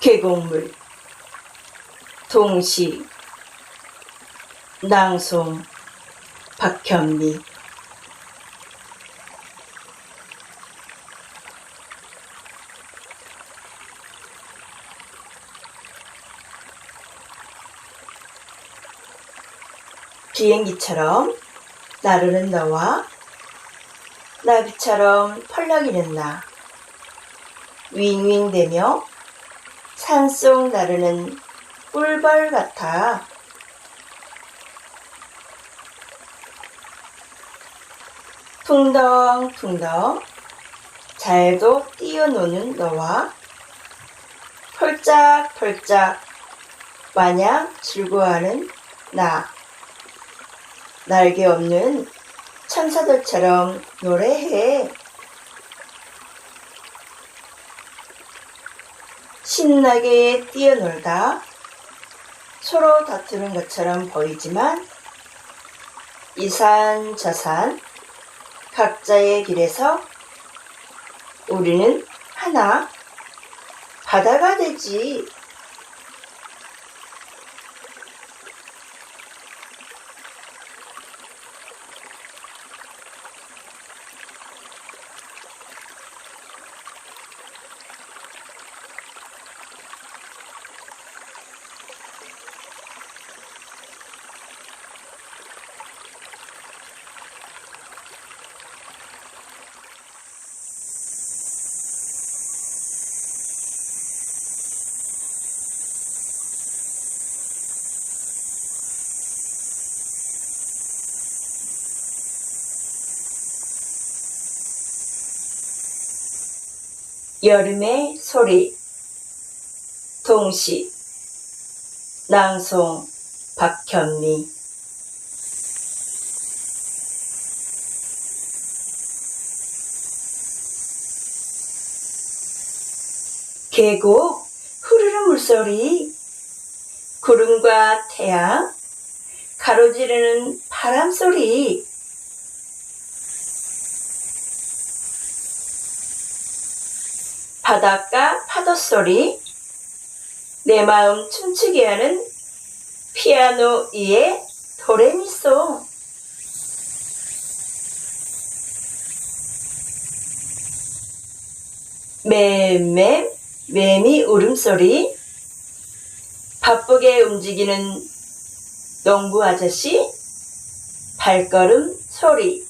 계곡물 동시 낭송 박현미. 비행기처럼 나르는 너와 나비처럼 펄럭이는 나. 윙윙대며 산속 나르는 꿀벌 같아. 퉁덩퉁덩. 잘도 뛰어노는 너와 펄짝펄짝 마냥 즐거워하는 나. 날개 없는 천사들처럼 노래해 신나게 뛰어놀다 서로 다투는 것처럼 보이지만 이산 저산 각자의 길에서 우리는 하나 바다가 되지. 여름의 소리 동시 낭송 박현미. 계곡 흐르는 물소리 구름과 태양 가로지르는 바람 소리 바닷가 파도 소리, 내 마음 춤추게 하는 피아노 위의 도레미소. 맴맴 매미 울음소리, 바쁘게 움직이는 농부 아저씨 발걸음 소리,